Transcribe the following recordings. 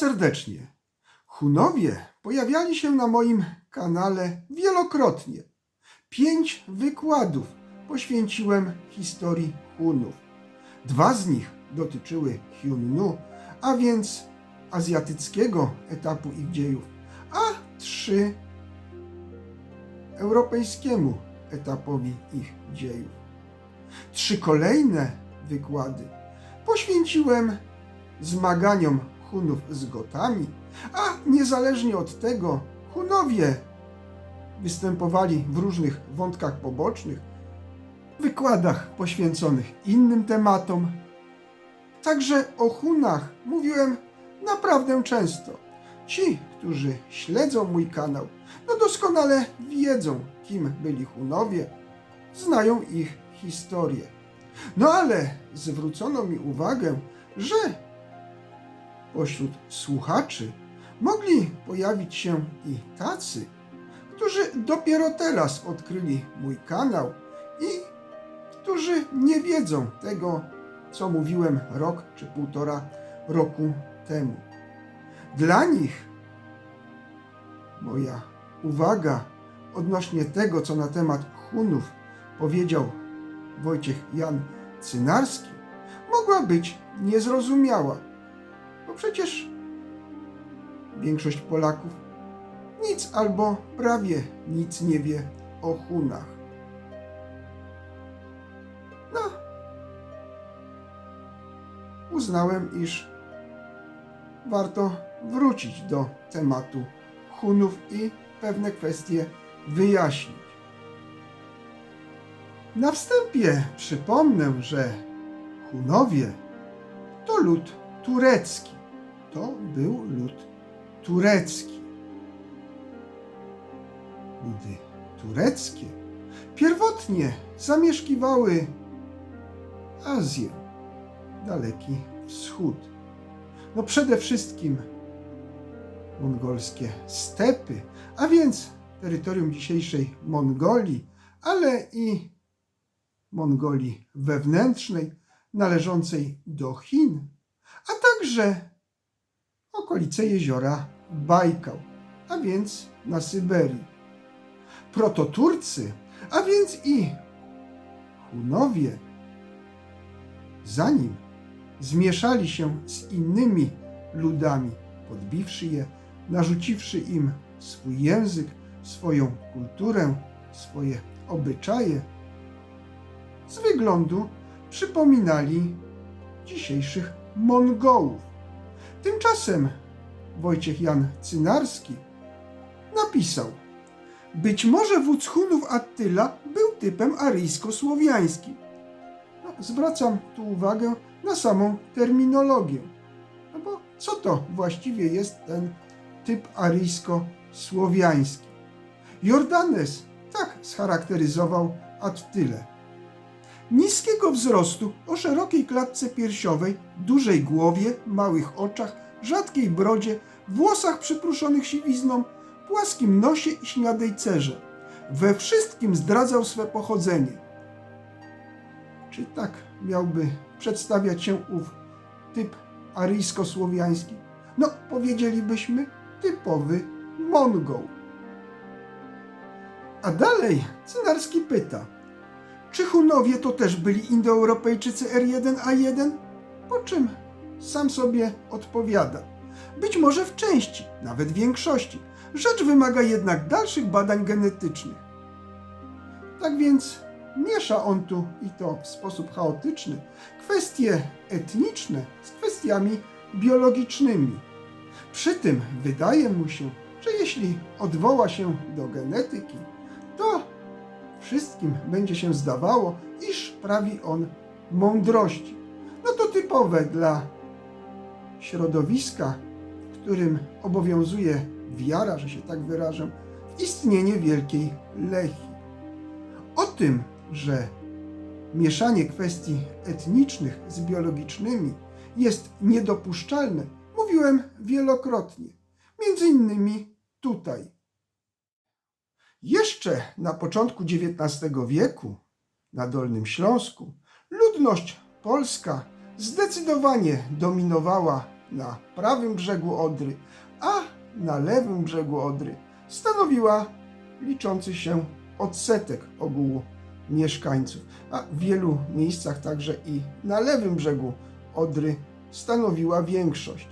serdecznie. Hunowie pojawiali się na moim kanale wielokrotnie. Pięć wykładów poświęciłem historii Hunów. Dwa z nich dotyczyły Hunnu, a więc azjatyckiego etapu ich dziejów, a trzy europejskiemu etapowi ich dziejów. Trzy kolejne wykłady poświęciłem zmaganiom Hunów z Gotami, a niezależnie od tego Hunowie występowali w różnych wątkach pobocznych, wykładach poświęconych innym tematom. Także o Hunach mówiłem naprawdę często. Ci, którzy śledzą mój kanał, no doskonale wiedzą, kim byli Hunowie, znają ich historię. No ale zwrócono mi uwagę, że pośród słuchaczy mogli pojawić się i tacy, którzy dopiero teraz odkryli mój kanał i którzy nie wiedzą tego, co mówiłem rok czy półtora roku temu. Dla nich moja uwaga odnośnie tego, co na temat Hunów powiedział Wojciech Jan Cynarski, mogła być niezrozumiała, bo przecież większość Polaków nic albo prawie nic nie wie o Hunach. No, uznałem, iż warto wrócić do tematu Hunów i pewne kwestie wyjaśnić. Na wstępie przypomnę, że Hunowie to lud turecki. To był lud turecki. Ludy tureckie pierwotnie zamieszkiwały Azję, Daleki Wschód. No przede wszystkim mongolskie stepy, a więc terytorium dzisiejszej Mongolii, ale i Mongolii wewnętrznej należącej do Chin, a także okolice jeziora Bajkał, a więc na Syberii. Prototurcy, a więc i Hunowie, zanim zmieszali się z innymi ludami, podbiwszy je, narzuciwszy im swój język, swoją kulturę, swoje obyczaje, z wyglądu przypominali dzisiejszych Mongołów. Tymczasem Wojciech Jan Cynarski napisał: Być może wódz Hunów Attyla był typem aryjsko-słowiańskim. No, zwracam tu uwagę na samą terminologię. No bo co to właściwie jest ten typ aryjsko-słowiański? Jordanes tak scharakteryzował Attylę. Niskiego wzrostu, o szerokiej klatce piersiowej, dużej głowie, małych oczach, rzadkiej brodzie, włosach przypruszonych siwizną, płaskim nosie i śniadej cerze. We wszystkim zdradzał swe pochodzenie. Czy tak miałby przedstawiać się ów typ aryjsko-słowiański? No, powiedzielibyśmy typowy Mongoł. A dalej Cynarski pyta, czy Hunowie to też byli Indoeuropejczycy R1A1? Po czym sam sobie odpowiada. Być może w części, nawet większości. Rzecz wymaga jednak dalszych badań genetycznych. Tak więc miesza on tu i to w sposób chaotyczny kwestie etniczne z kwestiami biologicznymi. Przy tym wydaje mu się, że jeśli odwoła się do genetyki, to wszystkim będzie się zdawało, iż prawi on mądrości. No to typowe dla środowiska, w którym obowiązuje wiara, że się tak wyrażę, istnienie wielkiej Lechii. O tym, że mieszanie kwestii etnicznych z biologicznymi jest niedopuszczalne, mówiłem wielokrotnie, między innymi tutaj. Jeszcze na początku XIX wieku na Dolnym Śląsku ludność polska zdecydowanie dominowała na prawym brzegu Odry, a na lewym brzegu Odry stanowiła liczący się odsetek ogółu mieszkańców, a w wielu miejscach także i na lewym brzegu Odry stanowiła większość.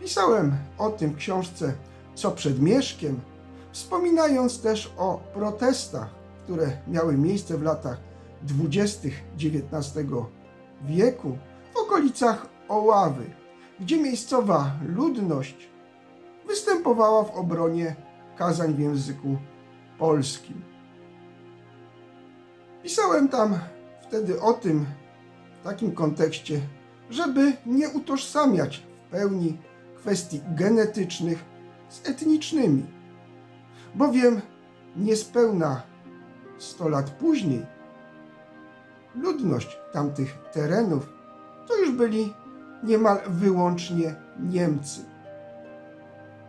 Pisałem o tym w książce Co przed Mieszkiem, wspominając też o protestach, które miały miejsce w latach dwudziestych XIX wieku w okolicach Oławy, gdzie miejscowa ludność występowała w obronie kazań w języku polskim. Pisałem tam wtedy o tym w takim kontekście, żeby nie utożsamiać w pełni kwestii genetycznych z etnicznymi, bowiem niespełna 100 lat później ludność tamtych terenów to już byli niemal wyłącznie Niemcy.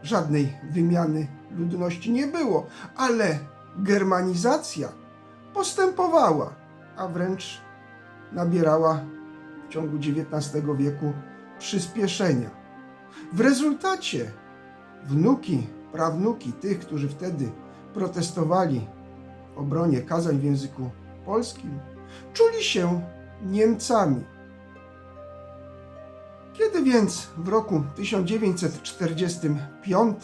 Żadnej wymiany ludności nie było, ale germanizacja postępowała, a wręcz nabierała w ciągu XIX wieku przyspieszenia. W rezultacie wnuki, prawnuki tych, którzy wtedy protestowali w obronie kazań w języku polskim, czuli się Niemcami. Kiedy więc w roku 1945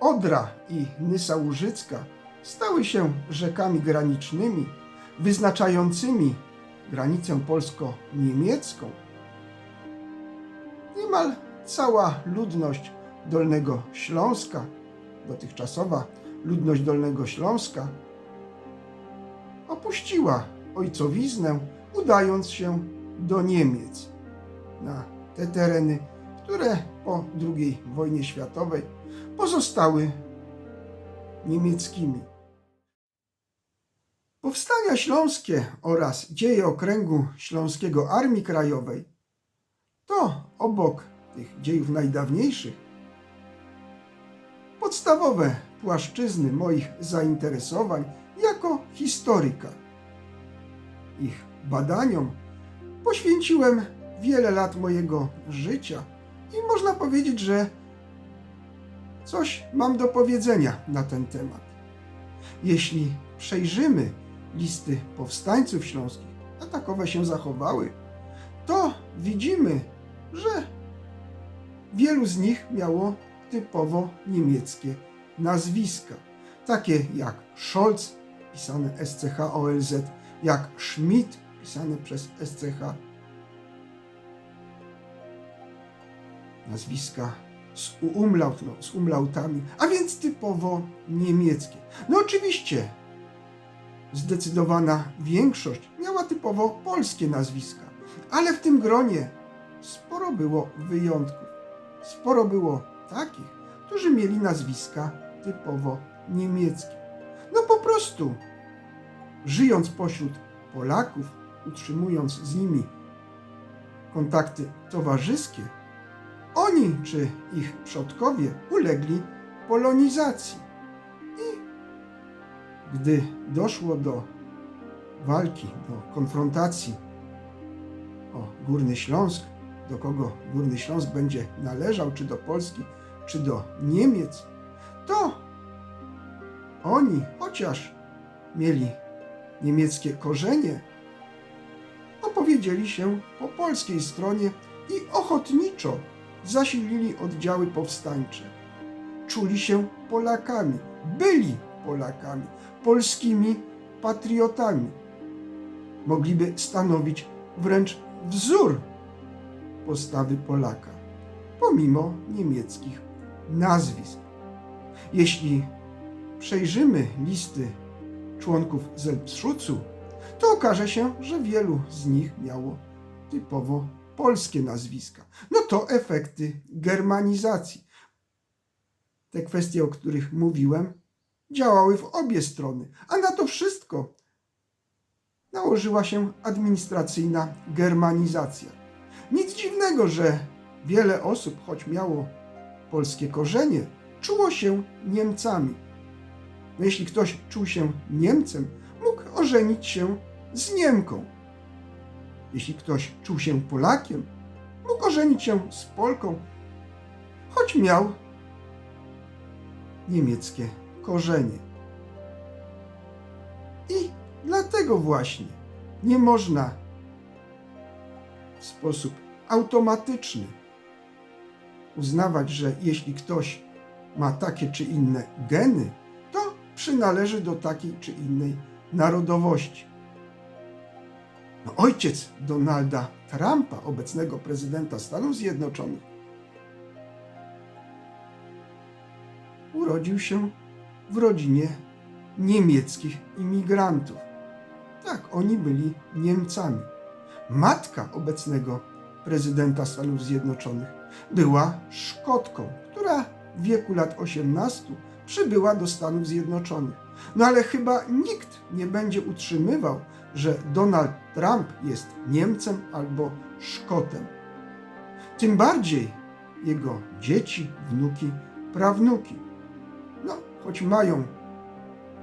Odra i Nysa Łużycka stały się rzekami granicznymi, wyznaczającymi granicę polsko-niemiecką, niemal cała ludność Dolnego Śląska, dotychczasowa ludność Dolnego Śląska, opuściła ojcowiznę, udając się do Niemiec, na te tereny, które po II wojnie światowej pozostały niemieckimi. Powstania śląskie oraz dzieje okręgu śląskiego Armii Krajowej to obok tych dziejów najdawniejszych podstawowe płaszczyzny moich zainteresowań jako historyka. Ich badaniom poświęciłem wiele lat mojego życia i można powiedzieć, że coś mam do powiedzenia na ten temat. Jeśli przejrzymy listy powstańców śląskich, a takowe się zachowały, to widzimy, że wielu z nich miało typowo niemieckie nazwiska, takie jak Scholz, pisane SCH-OLZ, jak Schmidt, pisane przez SCH, nazwiska z umlaut, no, z umlautami, a więc typowo niemieckie. No oczywiście zdecydowana większość miała typowo polskie nazwiska, ale w tym gronie sporo było wyjątków. Sporo było takich, którzy mieli nazwiska typowo niemieckie. No po prostu, żyjąc pośród Polaków, utrzymując z nimi kontakty towarzyskie, oni czy ich przodkowie ulegli polonizacji. I gdy doszło do walki, do konfrontacji o Górny Śląsk, do kogo Górny Śląsk będzie należał, czy do Polski, czy do Niemiec, to oni, chociaż mieli niemieckie korzenie, opowiedzieli się po polskiej stronie i ochotniczo zasilili oddziały powstańcze. Czuli się Polakami, byli Polakami, polskimi patriotami. Mogliby stanowić wręcz wzór postawy Polaka, pomimo niemieckich nazwisk. Jeśli przejrzymy listy członków Selbstschutzu, to okaże się, że wielu z nich miało typowo polskie nazwiska. No to efekty germanizacji. Te kwestie, o których mówiłem, działały w obie strony, a na to wszystko nałożyła się administracyjna germanizacja. Nic dziwnego, że wiele osób, choć miało polskie korzenie, czuło się Niemcami. Jeśli ktoś czuł się Niemcem, mógł ożenić się z Niemką. Jeśli ktoś czuł się Polakiem, mógł ożenić się z Polką, choć miał niemieckie korzenie. I dlatego właśnie nie można w sposób automatyczny uznawać, że jeśli ktoś ma takie czy inne geny, przynależy do takiej czy innej narodowości. No, ojciec Donalda Trumpa, obecnego prezydenta Stanów Zjednoczonych, urodził się w rodzinie niemieckich imigrantów. Tak, oni byli Niemcami. Matka obecnego prezydenta Stanów Zjednoczonych była Szkotką, która w wieku lat 18 przybyła do Stanów Zjednoczonych. No ale chyba nikt nie będzie utrzymywał, że Donald Trump jest Niemcem albo Szkotem. Tym bardziej jego dzieci, wnuki, prawnuki. No, choć mają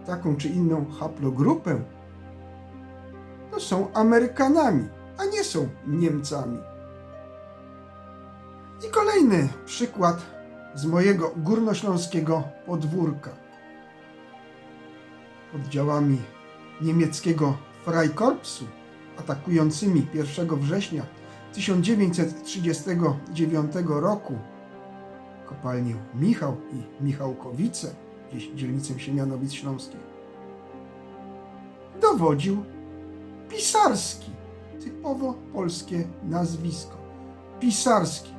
taką czy inną haplogrupę, to są Amerykanami, a nie są Niemcami. I kolejny przykład z mojego górnośląskiego podwórka. Oddziałami niemieckiego Freikorpsu atakującymi 1 września 1939 roku kopalnię Michał i Michałkowice, gdzieś dzielnicę Siemianowic Śląskich, dowodził Pisarski, typowo polskie nazwisko. Pisarski,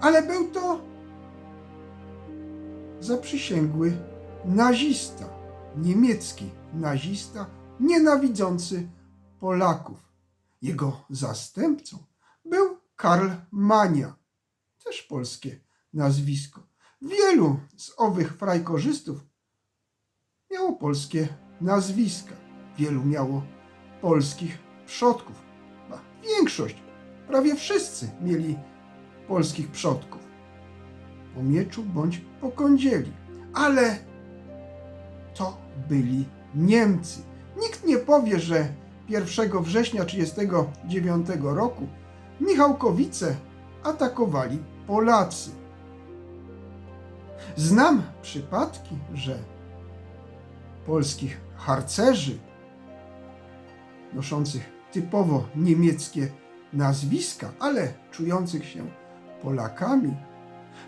ale był to zaprzysięgły nazista, niemiecki nazista, nienawidzący Polaków. Jego zastępcą był Karl Mania, też polskie nazwisko. Wielu z owych frajkorzystów miało polskie nazwiska. Wielu miało polskich przodków. Większość, prawie wszyscy mieli polskich przodków. Po mieczu bądź po kądzieli. Ale to byli Niemcy. Nikt nie powie, że 1 września 1939 roku Michałkowice atakowali Polacy. Znam przypadki, że polskich harcerzy noszących typowo niemieckie nazwiska, ale czujących się Polakami,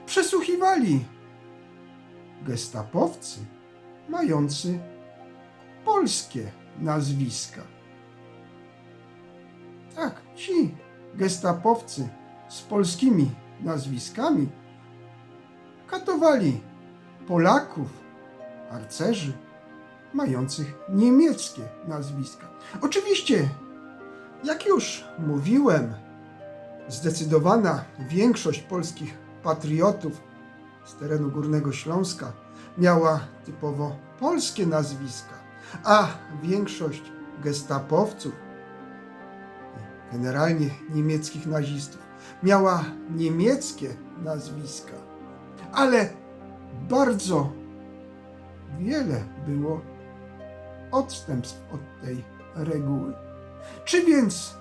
przesłuchiwali gestapowcy mający polskie nazwiska. Tak, ci gestapowcy z polskimi nazwiskami katowali Polaków, harcerzy mających niemieckie nazwiska. Oczywiście, jak już mówiłem, zdecydowana większość polskich patriotów z terenu Górnego Śląska miała typowo polskie nazwiska, a większość gestapowców, generalnie niemieckich nazistów, miała niemieckie nazwiska. Ale bardzo wiele było odstępstw od tej reguły. Czy więc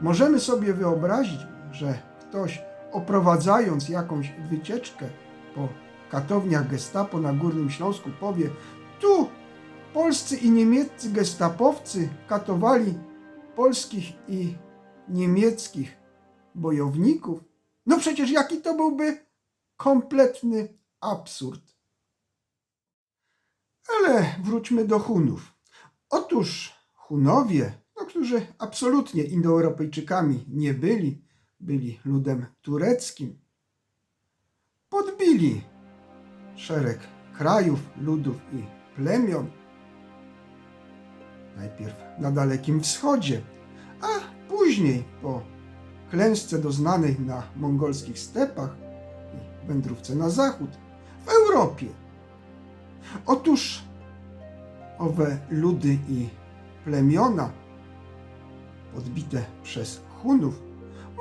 możemy sobie wyobrazić, że ktoś oprowadzając jakąś wycieczkę po katowniach gestapo na Górnym Śląsku powie tu polscy i niemieccy gestapowcy katowali polskich i niemieckich bojowników? No przecież jaki to byłby kompletny absurd. Ale wróćmy do Hunów. Otóż Hunowie, no, którzy absolutnie Indoeuropejczykami nie byli, byli ludem tureckim, podbili szereg krajów, ludów i plemion. Najpierw na Dalekim Wschodzie, a później po klęsce doznanej na mongolskich stepach i wędrówce na zachód w Europie. Otóż owe ludy i plemiona podbite przez Hunów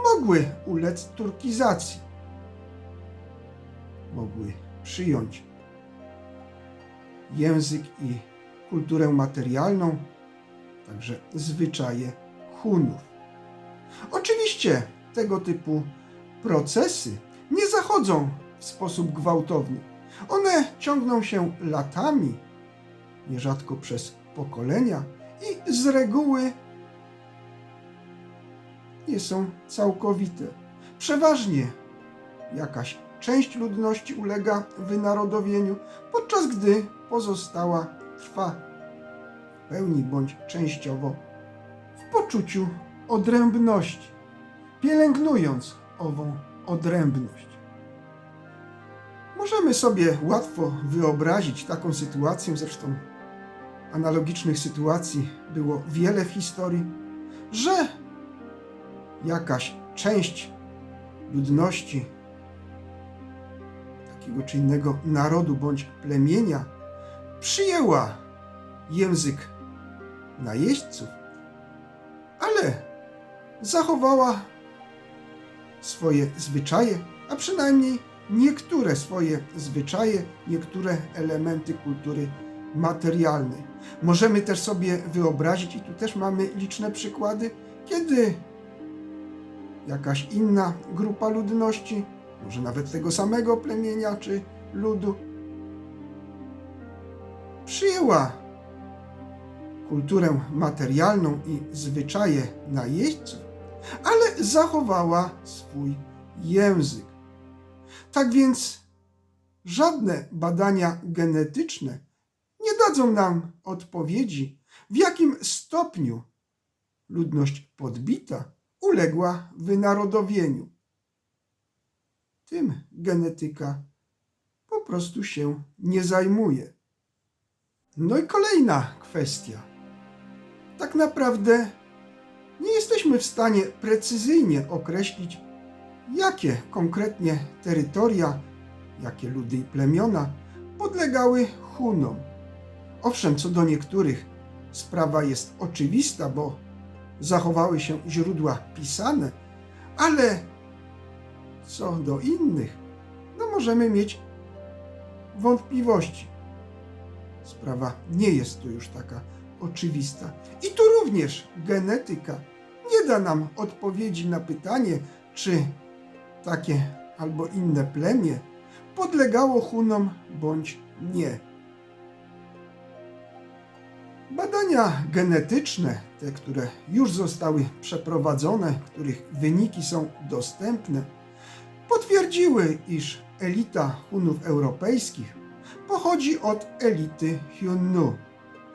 mogły ulec turkizacji. Mogły przyjąć język i kulturę materialną, także zwyczaje Hunów. Oczywiście tego typu procesy nie zachodzą w sposób gwałtowny. One ciągną się latami, nierzadko przez pokolenia i z reguły nie są całkowite. Przeważnie jakaś część ludności ulega wynarodowieniu, podczas gdy pozostała trwa w pełni bądź częściowo w poczuciu odrębności, pielęgnując ową odrębność. Możemy sobie łatwo wyobrazić taką sytuację, zresztą analogicznych sytuacji było wiele w historii, że jakaś część ludności takiego czy innego narodu bądź plemienia przyjęła język najeźdźców, ale zachowała swoje zwyczaje, a przynajmniej niektóre swoje zwyczaje, niektóre elementy kultury materialnej. Możemy też sobie wyobrazić, i tu też mamy liczne przykłady, kiedy jakaś inna grupa ludności, może nawet tego samego plemienia czy ludu, przyjęła kulturę materialną i zwyczaje najeźdźców, ale zachowała swój język. Tak więc żadne badania genetyczne nie dadzą nam odpowiedzi, w jakim stopniu ludność podbita uległa wynarodowieniu. Tym genetyka po prostu się nie zajmuje. No i kolejna kwestia. Tak naprawdę nie jesteśmy w stanie precyzyjnie określić, jakie konkretnie terytoria, jakie ludy i plemiona podlegały Hunom. Owszem, co do niektórych sprawa jest oczywista, bo zachowały się źródła pisane, ale co do innych, no możemy mieć wątpliwości. Sprawa nie jest tu już taka oczywista. I tu również genetyka nie da nam odpowiedzi na pytanie, czy takie albo inne plemię podlegało Hunom bądź nie. Badania genetyczne, te, które już zostały przeprowadzone, których wyniki są dostępne, potwierdziły, iż elita Hunów europejskich pochodzi od elity Hunnu,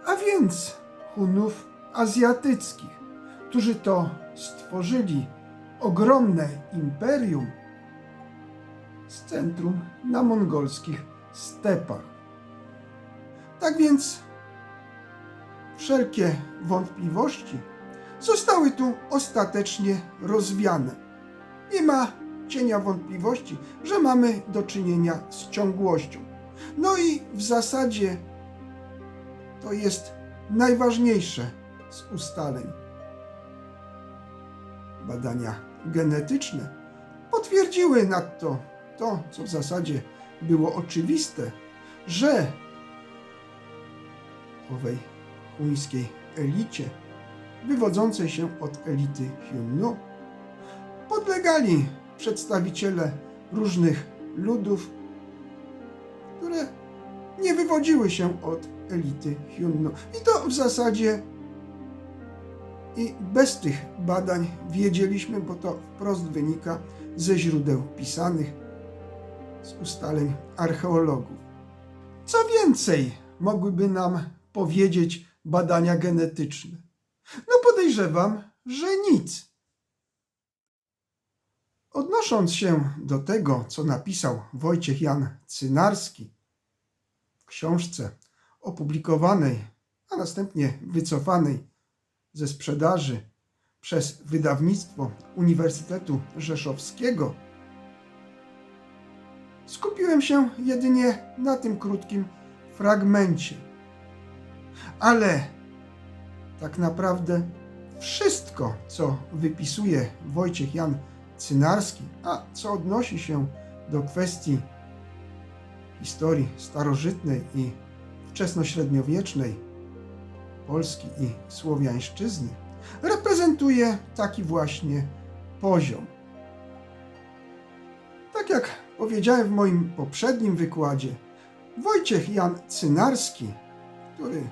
a więc Hunów azjatyckich, którzy to stworzyli ogromne imperium z centrum na mongolskich stepach. Tak więc wszelkie wątpliwości zostały tu ostatecznie rozwiane. Nie ma cienia wątpliwości, że mamy do czynienia z ciągłością. No i w zasadzie to jest najważniejsze z ustaleń. Badania genetyczne potwierdziły nadto to, co w zasadzie było oczywiste, że owej chuńskiej elicie, wywodzącej się od elity Hyunnu, podlegali przedstawiciele różnych ludów, które nie wywodziły się od elity Hyunnu. I to w zasadzie i bez tych badań wiedzieliśmy, bo to wprost wynika ze źródeł pisanych, z ustaleń archeologów. Co więcej mogłyby nam powiedzieć badania genetyczne? No podejrzewam, że nic. Odnosząc się do tego, co napisał Wojciech Jan Cynarski w książce opublikowanej, a następnie wycofanej ze sprzedaży przez wydawnictwo Uniwersytetu Rzeszowskiego, skupiłem się jedynie na tym krótkim fragmencie. Ale tak naprawdę wszystko, co wypisuje Wojciech Jan Cynarski, a co odnosi się do kwestii historii starożytnej i wczesnośredniowiecznej Polski i Słowiańszczyzny, reprezentuje taki właśnie poziom. powiedziałem w moim poprzednim wykładzie, Wojciech Jan Cynarski, który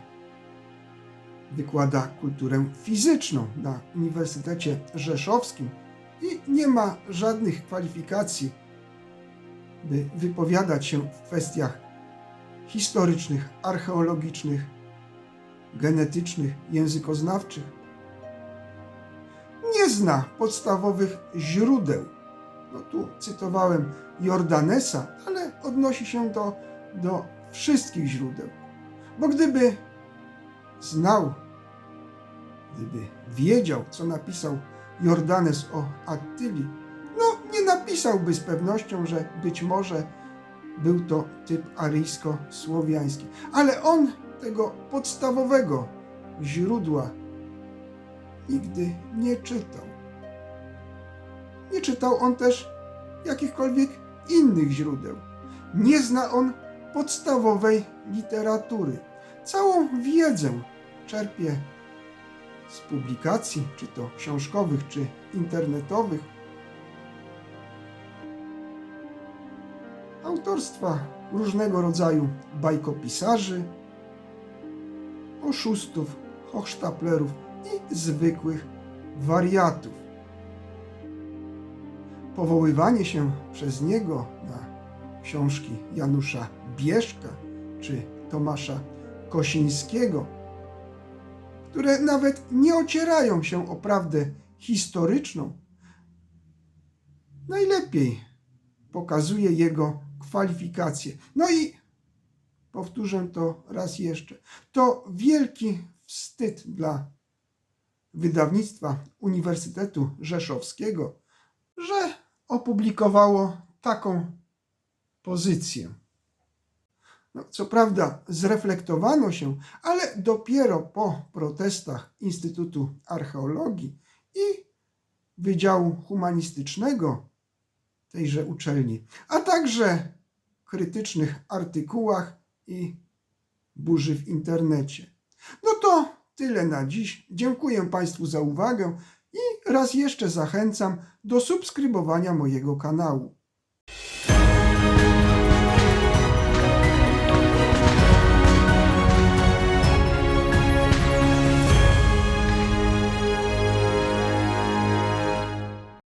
wykłada kulturę fizyczną na Uniwersytecie Rzeszowskim i nie ma żadnych kwalifikacji, by wypowiadać się w kwestiach historycznych, archeologicznych, genetycznych, językoznawczych. Nie zna podstawowych źródeł. No tu cytowałem Jordanesa, ale odnosi się to do wszystkich źródeł. Bo gdyby znał, gdyby wiedział, co napisał Jordanes o Attyli, no nie napisałby z pewnością, że być może był to typ aryjsko-słowiański. Ale on tego podstawowego źródła nigdy nie czytał. Nie czytał on też jakichkolwiek innych źródeł. Nie zna on podstawowej literatury. Całą wiedzę czerpie z publikacji, czy to książkowych, czy internetowych, autorstwa różnego rodzaju bajkopisarzy, oszustów, hochsztaplerów i zwykłych wariatów. Powoływanie się przez niego na książki Janusza Bieszka czy Tomasza Kosińskiego, które nawet nie ocierają się o prawdę historyczną, najlepiej pokazuje jego kwalifikacje. No i powtórzę to raz jeszcze. To wielki wstyd dla wydawnictwa Uniwersytetu Rzeszowskiego, że opublikowało taką pozycję. No, co prawda zreflektowano się, ale dopiero po protestach Instytutu Archeologii i Wydziału Humanistycznego tejże uczelni, a także krytycznych artykułach i burzy w internecie. No to tyle na dziś. Dziękuję Państwu za uwagę i raz jeszcze zachęcam do subskrybowania mojego kanału.